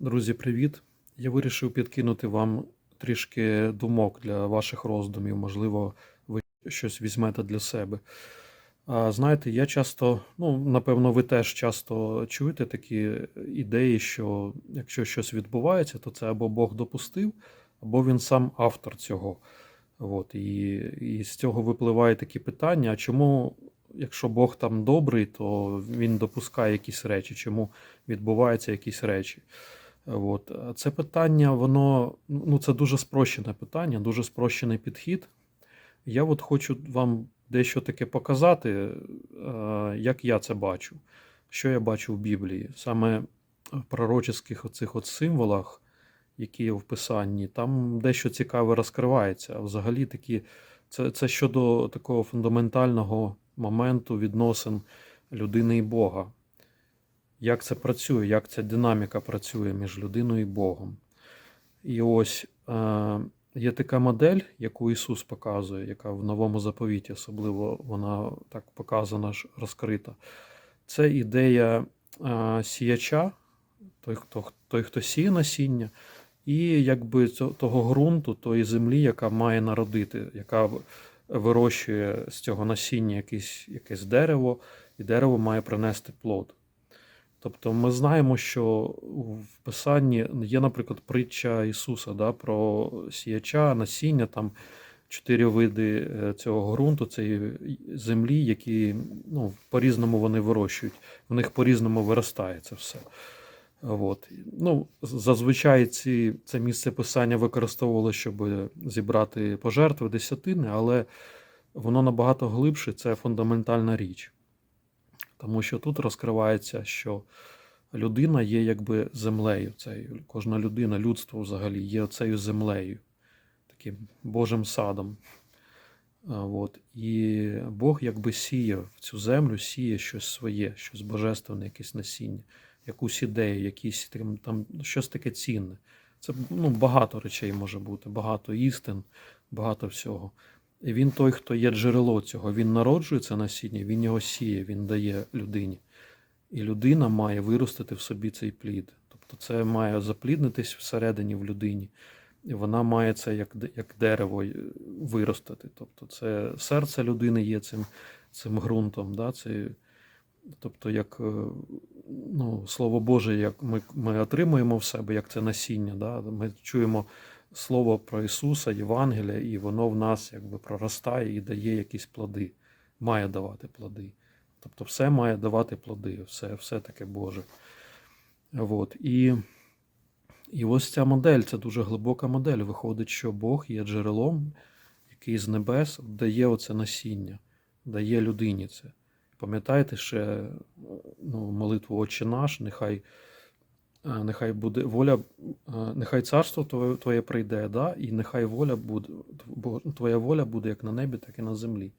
Друзі, привіт! Я вирішив підкинути вам трішки думок для ваших роздумів. Можливо, ви щось візьмете для себе. А, знаєте, я часто, ну, напевно, ви теж часто чуєте такі ідеї, що якщо щось відбувається, то це або Бог допустив, або він сам автор цього. От, і, і з цього випливає такі питання: а чому, якщо Бог там добрий, то він допускає якісь речі, чому відбуваються якісь речі? От. Це питання, воно ну, це дуже спрощене питання, дуже спрощений підхід. Я от хочу вам дещо таке показати, е, як я це бачу, що я бачу в Біблії. Саме в пророчих оцих от символах, які є в Писанні, там дещо цікаве розкривається. А взагалі такі, це, це щодо такого фундаментального моменту відносин людини і Бога. Як це працює, як ця динаміка працює між людиною і Богом. І ось е, є така модель, яку Ісус показує, яка в новому заповіті, особливо вона так показана розкрита. Це ідея е, сіяча, той, хто той, хто сіє насіння, і якби того ґрунту, тої землі, яка має народити, яка вирощує з цього насіння якесь, якесь дерево, і дерево має принести плод. Тобто ми знаємо, що в Писанні є, наприклад, притча Ісуса да, про сіяча, насіння, там чотири види е, цього ґрунту, цієї землі, які ну, по-різному вони вирощують, в них по-різному виростає це все. От. Ну, Зазвичай ці, це місце писання використовували, щоб зібрати пожертви десятини, але воно набагато глибше, це фундаментальна річ. Тому що тут розкривається, що людина є якби землею. Цією. Кожна людина, людство взагалі є цією землею, таким Божим садом. От. І Бог якби сіє в цю землю, сіє щось своє, щось божественне, якесь насіння, якусь ідею, якісь там, щось таке цінне. Це ну, багато речей може бути, багато істин, багато всього. Він той, хто є джерело цього. Він народжує це насіння, він його сіє, він дає людині. І людина має виростити в собі цей плід. Тобто це має запліднитись всередині в людині. І вона має це як як дерево виростити. Тобто це серце людини є цим цим ґрунтом. Да? Це, Тобто, як ну, Слово Боже, як ми ми отримуємо в себе, як це насіння. Да? Ми чуємо слово про Ісуса, Євангелія, і воно в нас якби проростає і дає якісь плоди, має давати плоди. Тобто все має давати плоди, все все таке Боже. От. І і ось ця модель, це дуже глибока модель. Виходить, що Бог є джерелом, який з небес дає оце насіння, дає людині це. Пам'ятаєте ще ну, молитву Отче наш, нехай нехай буде воля, нехай царство твоє, твоє прийде, да? і нехай воля буде, твоя воля буде як на небі, так і на землі.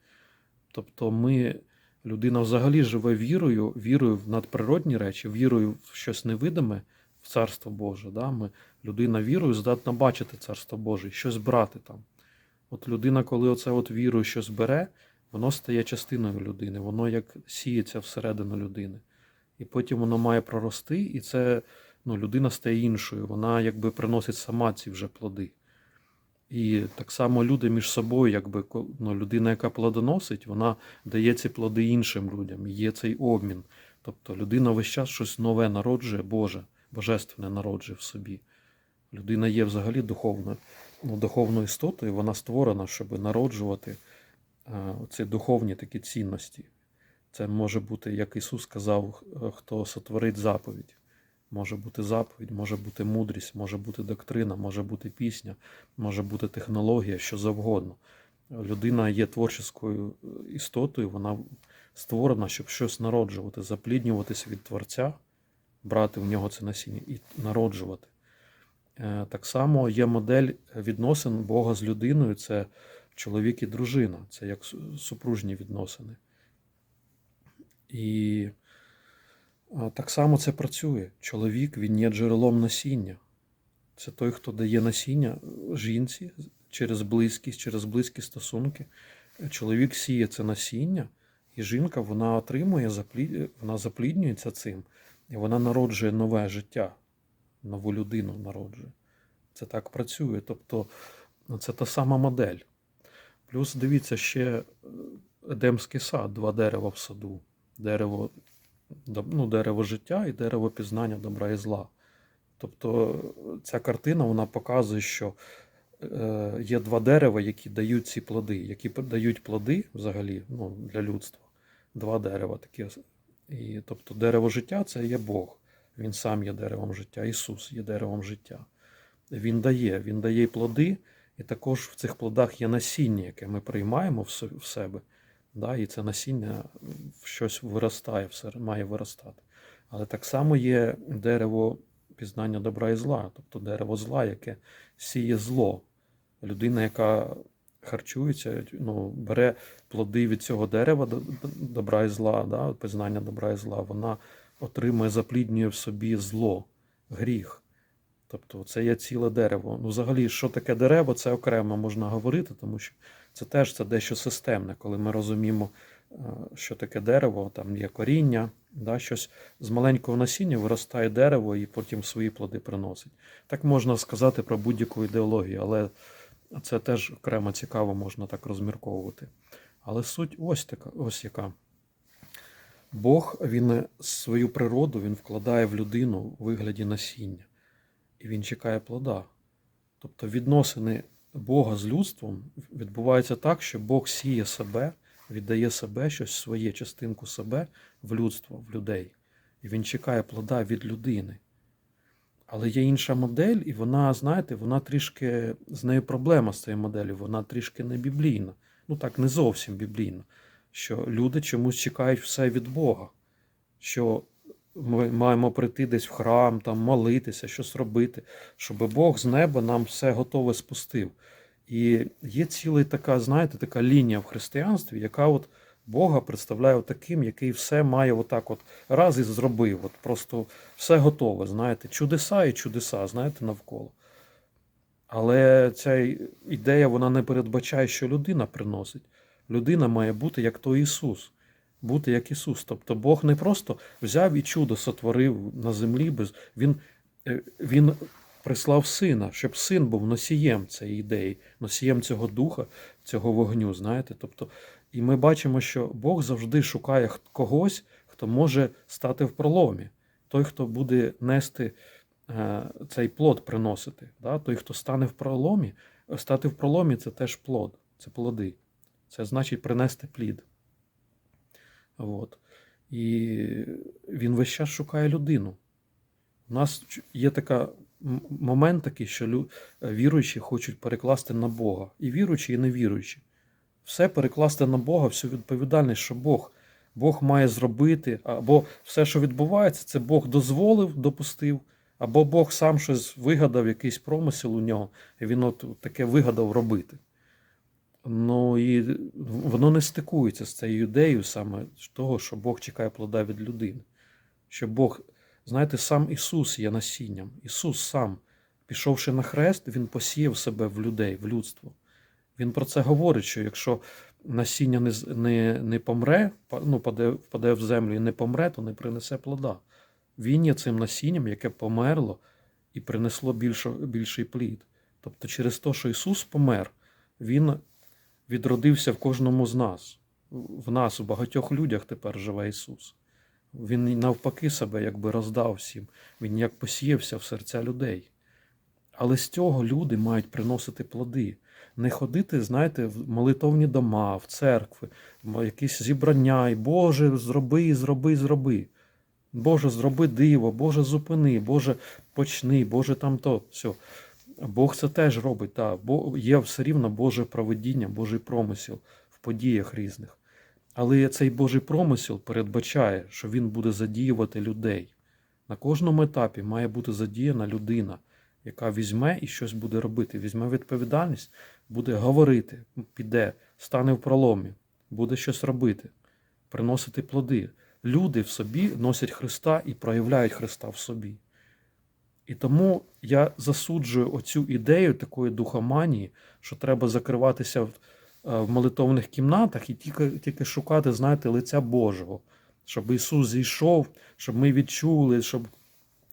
Тобто ми, людина взагалі живе вірою, вірою в надприродні речі, вірою в щось невидиме, в Царство Боже. Да? Ми, Людина вірою здатна бачити Царство Боже, щось брати там. От людина, коли оце от вірою щось бере, воно стає частиною людини, воно як сіється всередину людини. І потім воно має прорости, і це ну, людина стає іншою, вона якби приносить сама ці вже плоди. І так само люди між собою, якби ну, людина, яка плодоносить, вона дає ці плоди іншим людям, є цей обмін. Тобто людина весь час щось нове народжує, Боже, божественне народжує в собі. Людина є взагалі духовною, ну, духовною істотою, вона створена, щоб народжувати а, ці духовні такі цінності. Це може бути, як Ісус сказав, хто сотворить заповідь. Може бути заповідь, може бути мудрість, може бути доктрина, може бути пісня, може бути технологія, що завгодно. Людина є творчою істотою, вона створена, щоб щось народжувати, запліднюватися від Творця, брати в нього це насіння і народжувати. Е, так само є модель відносин Бога з людиною це чоловік і дружина, це як супружні відносини. І так само це працює. Чоловік він є джерелом насіння. Це той, хто дає насіння жінці через близькість, через близькі стосунки. Чоловік сіє це насіння, і жінка вона отримує, вона запліднюється цим, і вона народжує нове життя. нову людину народжує. Це так працює. Тобто ну, це та сама модель. Плюс дивіться ще е, Едемський сад, два дерева в саду. Дерево, ну, дерево життя і дерево пізнання добра і зла. Тобто ця картина вона показує, що е, є два дерева, які дають ці плоди, які дають плоди взагалі ну, для людства. Два дерева такі. І, тобто дерево життя це є Бог. Він сам є деревом життя, Ісус є деревом життя. Він дає, Він дає плоди, і також в цих плодах є насіння, яке ми приймаємо в себе. Да, і це насіння щось виростає, все має виростати. Але так само є дерево пізнання добра і зла, тобто дерево зла, яке сіє зло. Людина, яка харчується, ну, бере плоди від цього дерева добра і зла, да, пізнання добра і зла, вона отримує, запліднює в собі зло, гріх. Тобто це є ціле дерево. Ну, взагалі, що таке дерево, це окремо можна говорити, тому що це теж це дещо системне, коли ми розуміємо, е, що таке дерево, там є коріння, да, щось з маленького насіння виростає дерево і потім свої плоди приносить. Так можна сказати про будь-яку ідеологію, але це теж окремо цікаво, можна так розмірковувати. Але суть ось така, ось яка. Бог він свою природу він вкладає в людину у вигляді насіння, і він чекає плода. Тобто відносини Бога з людством відбуваються так, що Бог сіє себе, віддає себе, щось своє частинку себе в людство, в людей. І він чекає плода від людини. Але є інша модель, і вона, знаєте, вона трішки з нею проблема з цією моделлю, вона трішки не біблійна. Ну так, не зовсім біблійна. Що люди чомусь чекають все від Бога. Що ми маємо прийти десь в храм, там молитися, щось робити, щоб Бог з неба нам все готове спустив. І є ціла така, знаєте, така лінія в християнстві, яка от Бога представляє таким, який все має отак от раз і зробив. От просто все готове, знаєте, чудеса і чудеса, знаєте, навколо. Але ця ідея вона не передбачає, що людина приносить. Людина має бути як той Ісус, бути як Ісус. Тобто Бог не просто взяв і чудо сотворив на землі, без... Він, е, він прислав сина, щоб син був носієм цієї ідеї, носієм цього духа, цього вогню. знаєте. Тобто, і ми бачимо, що Бог завжди шукає когось, хто може стати в проломі. Той, хто буде нести е, цей плод приносити. Да? Той, хто стане в проломі, стати в проломі це теж плод, це плоди. Це значить принести плід. От. І він весь час шукає людину. У нас є така момент такий, що лю- віруючі хочуть перекласти на Бога. І віруючі, і невіруючі. Все перекласти на Бога, всю відповідальність, що Бог, Бог має зробити, або все, що відбувається, це Бог дозволив, допустив, або Бог сам щось вигадав, якийсь промисел у нього, і він от таке вигадав робити. Ну і воно не стикується з цією ідеєю саме того, що Бог чекає плода від людини. Що Бог, знаєте, сам Ісус є насінням. Ісус сам, пішовши на хрест, Він посіяв себе в людей, в людство. Він про це говорить, що якщо насіння не, не, не помре, ну, паде, впаде в землю і не помре, то не принесе плода. Він є цим насінням, яке померло і принесло більшо, більший плід. Тобто, через те, що Ісус помер, Він відродився в кожному з нас. В нас, у багатьох людях тепер живе Ісус. Він навпаки себе якби роздав всім. Він як посіявся в серця людей. Але з цього люди мають приносити плоди. Не ходити, знаєте, в молитовні дома, в церкви, в якісь зібрання, і Боже, зроби, зроби, зроби. Боже, зроби диво, Боже, зупини, Боже, почни, Боже, там то. Все. Бог це теж робить, так. Бо є все рівно Боже проведіння, Божий промисел в подіях різних. Але цей Божий промисел передбачає, що він буде задіювати людей. На кожному етапі має бути задіяна людина, яка візьме і щось буде робити, візьме відповідальність, буде говорити, піде, стане в проломі, буде щось робити, приносити плоди. Люди в собі носять Христа і проявляють Христа в собі. І тому я засуджую оцю ідею такої духоманії, що треба закриватися в, е, в молитовних кімнатах і тільки, тільки шукати, знаєте, лиця Божого, щоб Ісус зійшов, щоб ми відчули, щоб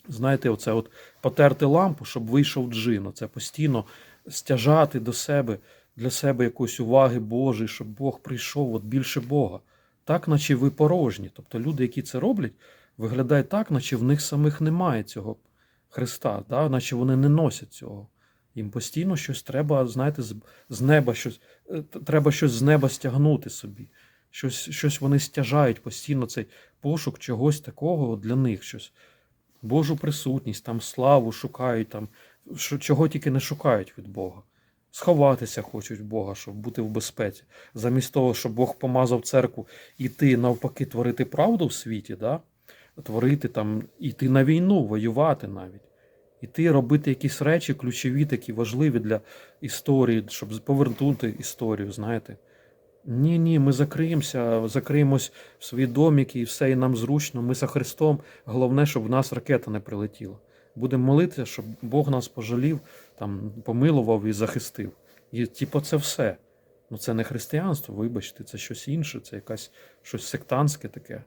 знаєте, оце от потерти лампу, щоб вийшов джин. Це постійно стяжати до себе, для себе якоїсь уваги Божої, щоб Бог прийшов, от більше Бога. Так, наче ви порожні. Тобто люди, які це роблять, виглядає так, наче в них самих немає цього Христа, да? наче вони не носять цього. Їм постійно щось треба, знаєте, з, неба щось, е, треба щось з неба стягнути собі. Щось, щось вони стяжають постійно цей пошук чогось такого для них щось. Божу присутність, там славу шукають, там, чого тільки не шукають від Бога. Сховатися хочуть Бога, щоб бути в безпеці. Замість того, щоб Бог помазав церкву іти навпаки творити правду в світі, да? Творити там, іти на війну, воювати навіть. Іти робити якісь речі ключові, такі важливі для історії, щоб повернути історію, знаєте. Ні, ні, ми закриємося, закриємось в свої доміки і все, і нам зручно. Ми за Христом. Головне, щоб в нас ракета не прилетіла. Будемо молитися, щоб Бог нас пожалів, там, помилував і захистив. І типу, це все. Ну це не християнство, вибачте, це щось інше, це якась щось сектантське таке.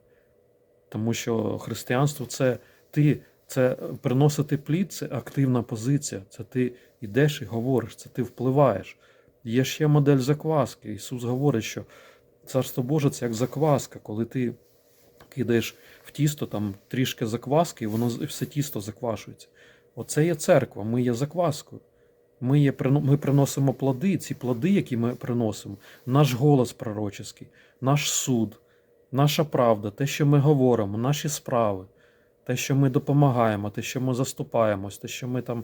Тому що християнство це ти, це приносити плід, це активна позиція. Це ти йдеш і говориш, це ти впливаєш. Є ще модель закваски. Ісус говорить, що Царство Боже це як закваска, коли ти кидаєш в тісто там трішки закваски, і воно все тісто заквашується. Оце є церква, ми є закваскою. Ми, є, ми приносимо плоди, ці плоди, які ми приносимо, наш голос пророческий, наш суд, наша правда, те, що ми говоримо, наші справи, те, що ми допомагаємо, те, що ми заступаємось, те, що ми там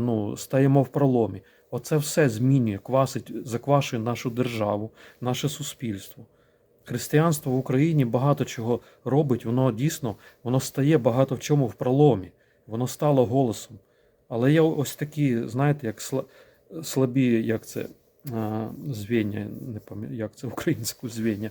ну, стаємо в проломі. Оце все змінює, квасить, заквашує нашу державу, наше суспільство. Християнство в Україні багато чого робить, воно дійсно воно стає багато в чому в проломі, воно стало голосом. Але є ось такі, знаєте, як слабі, як це звіння, не пам'ятаю, як це українську звіння.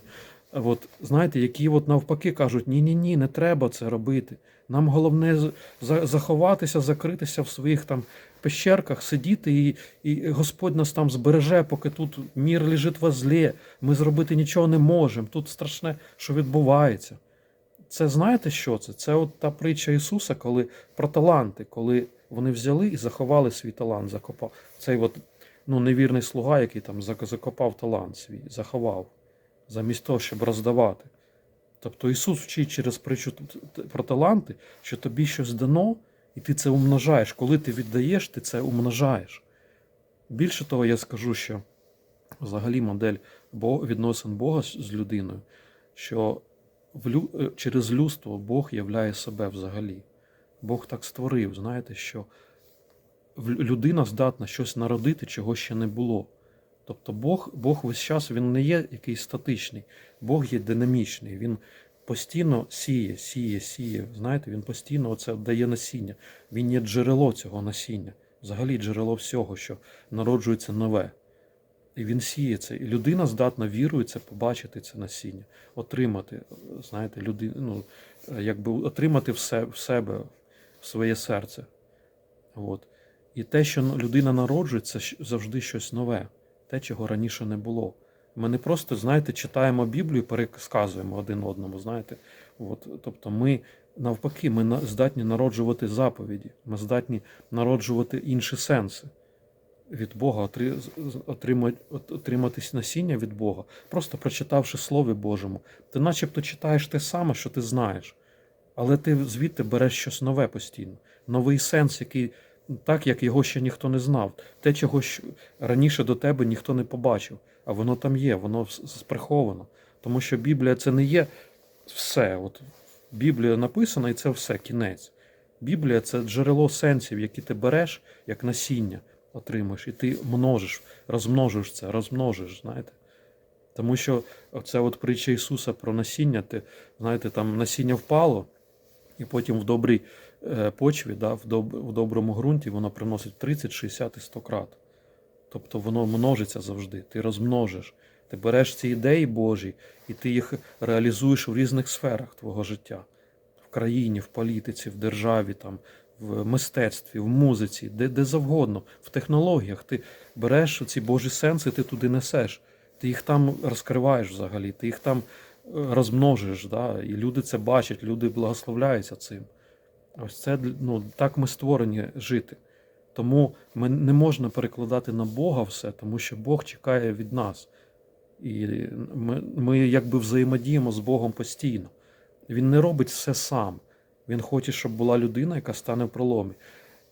От, знаєте, які от навпаки кажуть: ні-ні-ні, не треба це робити. Нам головне заховатися, закритися в своїх там пещерках, сидіти, і, і Господь нас там збереже, поки тут мір лежить во злі. Ми зробити нічого не можемо. Тут страшне, що відбувається. Це знаєте, що це? Це от та притча Ісуса, коли про таланти, коли вони взяли і заховали свій талант, закопав. Цей от, ну, невірний слуга, який там закопав талант свій, заховав, замість того, щоб роздавати. Тобто Ісус вчить через притчу про таланти, що тобі щось дано, і ти це умножаєш. Коли ти віддаєш, ти це умножаєш. Більше того, я скажу, що взагалі модель відносин Бога з людиною, що е, через людство Бог являє себе взагалі. Бог так створив, знаєте, що людина здатна щось народити, чого ще не було. Тобто Бог, Бог весь час він не є якийсь статичний, Бог є динамічний, він постійно сіє, сіє, сіє. Знаєте, він постійно оце дає насіння. Він є джерело цього насіння, взагалі джерело всього, що народжується нове. І він сіє це. І людина здатна вірою це побачити це насіння, отримати, знаєте, люди, ну, якби отримати в се- в себе, в своє серце. От. І те, що людина народжує, це завжди щось нове, те, чого раніше не було. Ми не просто, знаєте, читаємо Біблію, пересказуємо один одному, знаєте. От, тобто ми навпаки, ми здатні народжувати заповіді, ми здатні народжувати інші сенси від Бога, отримати, от- отримати насіння від Бога, просто прочитавши Слові Божому. Ти начебто читаєш те саме, що ти знаєш, але ти звідти береш щось нове постійно, новий сенс, який так, як його ще ніхто не знав. Те, чого раніше до тебе ніхто не побачив, а воно там є, воно вс- с- приховано. Тому що Біблія це не є все. От Біблія написана, і це все, кінець. Біблія це джерело сенсів, які ти береш як насіння, отримаєш, і ти множиш, розмножиш це, розмножиш, знаєте. Тому що оце от притча Ісуса про насіння, ти, знаєте, там насіння впало, і потім в добрій почві, да, в, доб, в доброму ґрунті воно приносить 30, 60 і 100 крат. Тобто воно множиться завжди, ти розмножиш. Ти береш ці ідеї Божі, і ти їх реалізуєш в різних сферах твого життя. В країні, в політиці, в державі, там, в мистецтві, в музиці, де, де завгодно, в технологіях. Ти береш ці Божі сенси, ти туди несеш. Ти їх там розкриваєш взагалі, ти їх там е, розмножиш. Да? І люди це бачать, люди благословляються цим. Ось це ну, так ми створені жити. Тому ми не можна перекладати на Бога все, тому що Бог чекає від нас. І ми, ми якби взаємодіємо з Богом постійно. Він не робить все сам. Він хоче, щоб була людина, яка стане в проломі.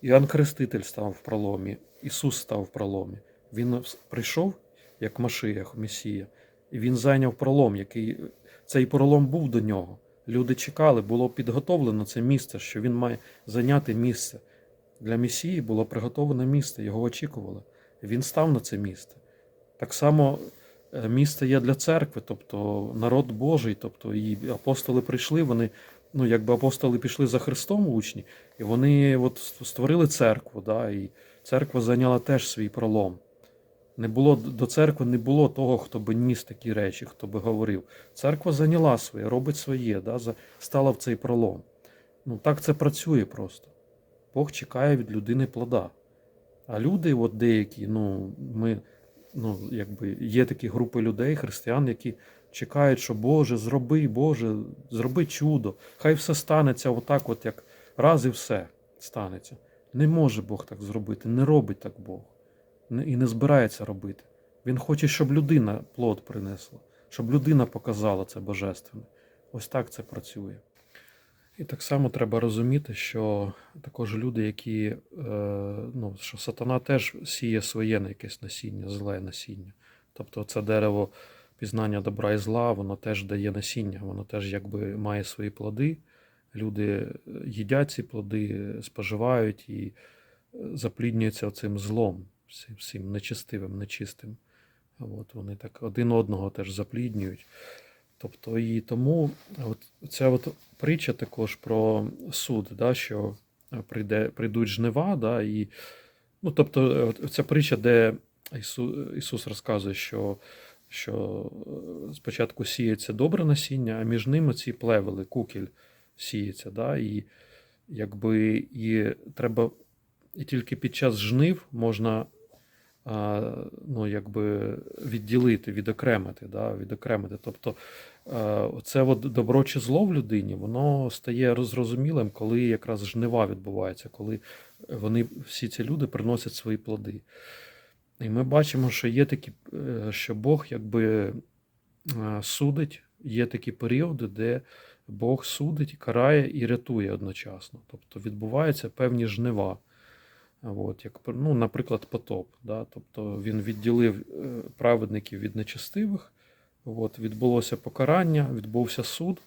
Іоанн Хреститель став в проломі, Ісус став в проломі. Він прийшов як Машиях, Месія, і він зайняв пролом, який цей пролом був до нього. Люди чекали, було підготовлено це місце, що він має зайняти місце. Для Месії було приготовлене місце, його очікували. Він став на це місце. Так само е, місце є для церкви, тобто народ Божий, тобто і апостоли прийшли, вони, ну якби апостоли пішли за Христом учні, і вони от створили церкву, да, і церква зайняла теж свій пролом. Не було до церкви не було того, хто би ніс такі речі, хто би говорив. Церква зайняла своє, робить своє, да, стала в цей пролом. Ну так це працює просто. Бог чекає від людини плода. А люди, от деякі, ну, ми, ну, якби є такі групи людей, християн, які чекають, що Боже, зроби, Боже, зроби чудо. Хай все станеться отак, от як раз і все станеться. Не може Бог так зробити, не робить так Бог. І не збирається робити. Він хоче, щоб людина плод принесла, щоб людина показала це божественне. Ось так це працює. І так само треба розуміти, що також люди, які, е, ну, що сатана теж сіє своє на якесь насіння, зле насіння. Тобто це дерево пізнання добра і зла, воно теж дає насіння, воно теж якби має свої плоди. Люди е, їдять ці плоди, споживають і е, запліднюються цим злом, всім, нечистивим, нечистим. От вони так один одного теж запліднюють. Тобто і тому от ця от притча також про суд, да, що прийде, прийдуть жнива, да, і, ну, тобто, ця притча, де Ісу, Ісус розказує, що, що е, спочатку сіється добре насіння, а між ними ці плевели, кукіль сіється. Да, і, якби, і треба, і тільки під час жнив можна ну, якби відділити, відокремити, да, відокремити. Тобто це от добро чи зло в людині, воно стає розрозумілим, коли якраз жнива відбувається, коли вони, всі ці люди приносять свої плоди. І ми бачимо, що є такі, е, що Бог якби е, судить, є такі періоди, де Бог судить, карає і рятує одночасно. Тобто відбуваються певні жнива. От, як, ну, наприклад, потоп. Да? Тобто він відділив е, праведників від нечестивих, от, відбулося покарання, відбувся суд,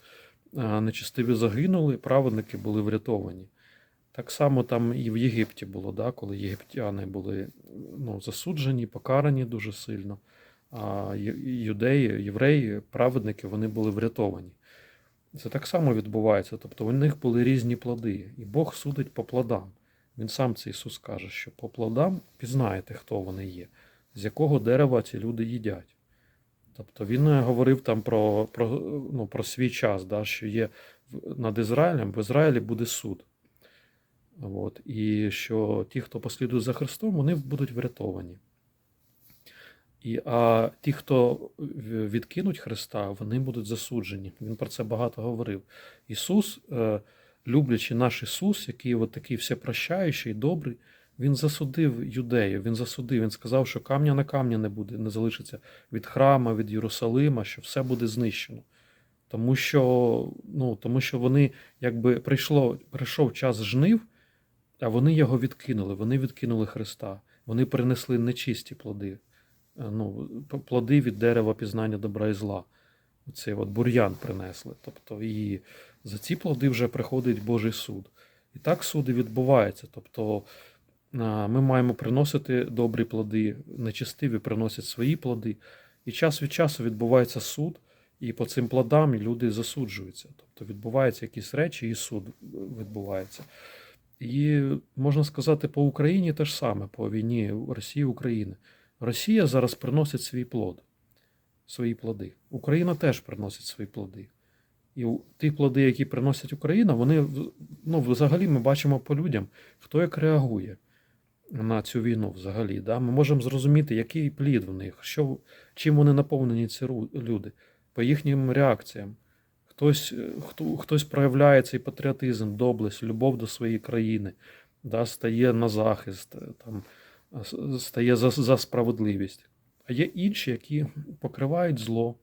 нечестиві загинули, праведники були врятовані. Так само там і в Єгипті було, да? коли єгиптяни були ну, засуджені, покарані дуже сильно, а юдеї, євреї, праведники, вони були врятовані. Це так само відбувається. Тобто у них були різні плоди, і Бог судить по плодам. Він сам це Ісус каже, що по плодам пізнаєте, хто вони є, з якого дерева ці люди їдять. Тобто він е, говорив там про, про, ну, про свій час, да, що є над Ізраїлем, в Ізраїлі буде суд. От, і що ті, хто послідує за Христом, вони будуть врятовані. І, а ті, хто відкинуть Христа, вони будуть засуджені. Він про це багато говорив. Ісус, е, люблячи наш Ісус, який от такий всепрощаючий, добрий, він засудив юдеїв, він засудив, він сказав, що камня на камня не буде, не залишиться від храма, від Єрусалима, що все буде знищено. Тому що, ну, тому що вони, якби прийшло, прийшов час жнив, а вони його відкинули, вони відкинули Христа, вони принесли нечисті плоди, е, ну, плоди від дерева пізнання добра і зла. Цей от бур'ян принесли. Тобто, і за ці плоди вже приходить Божий суд. І так суди відбуваються. Тобто ми маємо приносити добрі плоди, нечестиві приносять свої плоди. І час від часу відбувається суд, і по цим плодам люди засуджуються. Тобто відбуваються якісь речі, і суд відбувається. І можна сказати, по Україні те ж саме, по війні Росії України. Росія зараз приносить свій плод, свої плоди. Україна теж приносить свої плоди. І ті плоди, які приносить Україна, вони ну, взагалі ми бачимо по людям, хто як реагує на цю війну взагалі. Да? Ми можемо зрозуміти, який плід в них, що, чим вони наповнені ці люди, по їхнім реакціям. Хтось, е, хто, хтось проявляє цей патріотизм, доблесть, любов до своєї країни, да, стає на захист, е, там, стає за, за справедливість. А є інші, які покривають зло,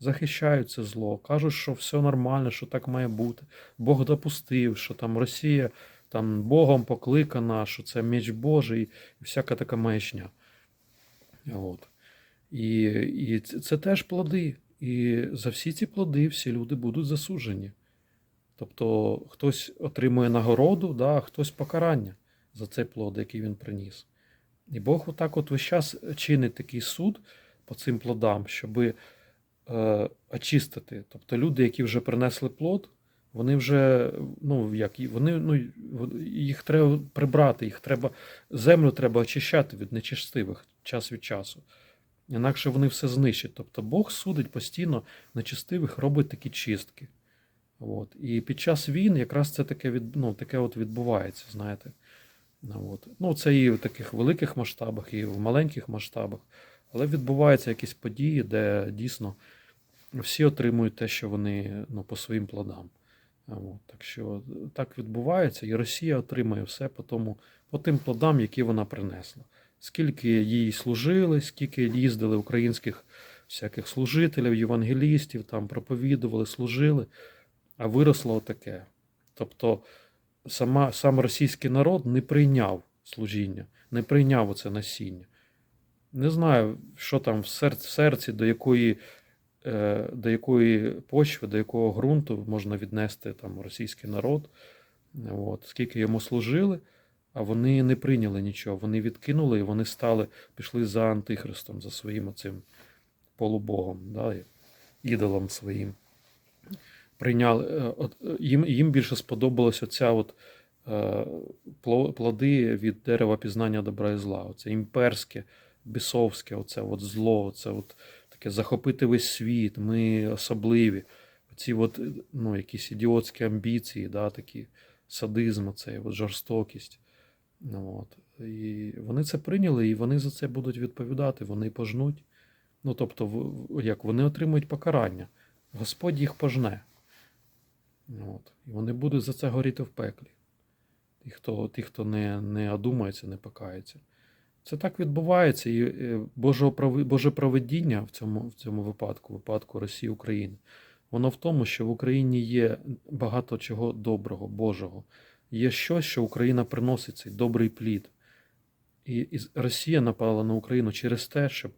захищають це зло, кажуть, що все нормально, що так має бути. Бог допустив, що там Росія там Богом покликана, що це меч Божий, і всяка така маячня. От. І, і це, теж плоди. І за всі ці плоди всі люди будуть засуджені. Тобто хтось отримує нагороду, да, а хтось покарання за цей плод, який він приніс. І Бог отак от весь час чинить такий суд по цим плодам, щоб е, очистити. Тобто люди, які вже принесли плод, вони вже, ну, як, вони, ну, їх треба прибрати, їх треба, землю треба очищати від нечистивих час від часу. Інакше вони все знищать. Тобто Бог судить постійно нечистивих, робить такі чистки. От. І під час війн якраз це таке, від, ну, таке от відбувається, знаєте. Ну, От. Ну, це і в таких великих масштабах, і в маленьких масштабах. Але відбуваються якісь події, де дійсно всі отримують те, що вони ну, по своїм плодам. Так що так відбувається, і Росія отримує все по, тому, по тим плодам, які вона принесла. Скільки їй служили, скільки їздили українських всяких служителів, євангелістів, там проповідували, служили, а виросло таке. Тобто сама, сам російський народ не прийняв служіння, не прийняв оце насіння. Не знаю, що там в серці, до якої, до якої почви, до якого ґрунту можна віднести там російський народ, от, скільки йому служили, а вони не прийняли нічого. Вони відкинули і вони стали, пішли за антихристом, за своїм оцим полубогом, да, ідолом своїм. Прийняли, е, от, е, їм, їм більше сподобалася ця от, е, плоди від дерева пізнання добра і зла. Оце імперське, бісовське, оце от зло, оце от таке захопити весь світ, ми особливі. Ці от, ну, якісь ідіотські амбіції, да, такі садизм, оцей, от жорстокість. Ну, от. І вони це прийняли, і вони за це будуть відповідати, вони пожнуть. Ну, тобто, як вони отримують покарання. Господь їх пожне. От. І вони будуть за це горіти в пеклі. Ті, хто, ті, хто не, не одумається, не покається. Це так відбувається, і е, Боже проведіння в цьому, в цьому випадку, випадку Росії України, воно в тому, що в Україні є багато чого доброго, Божого. Є щось, що Україна приносить цей добрий плід. І, і Росія напала на Україну через те, щоб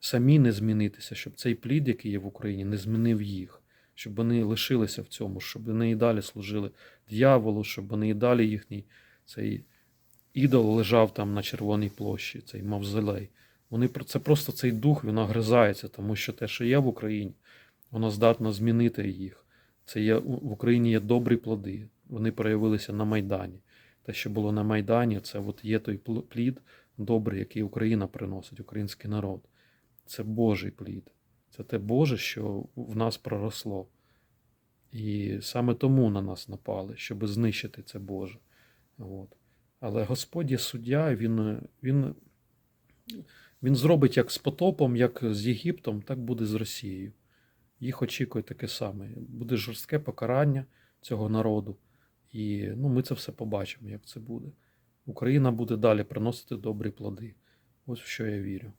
самі не змінитися, щоб цей плід, який є в Україні, не змінив їх, щоб вони лишилися в цьому, щоб вони і далі служили дьяволу, щоб вони і далі їхній цей ідол лежав там на Червоній площі, цей мавзолей. Вони про це просто цей дух він огризається, тому що те, що є в Україні, воно здатно змінити їх. Це є в Україні є добрі плоди. Вони проявилися на Майдані. Те, що було на Майдані, це от є той пл- плід добрий, який Україна приносить, український народ. Це Божий плід. Це те Боже, що в нас проросло. І саме тому на нас напали, щоб знищити це Боже. От. Але Господь є суддя, він, він, він зробить як з потопом, як з Єгиптом, так буде з Росією. Їх очікує таке саме. Буде жорстке покарання цього народу. І ну, ми це все побачимо, як це буде. Україна буде далі приносити добрі плоди. Ось в що я вірю.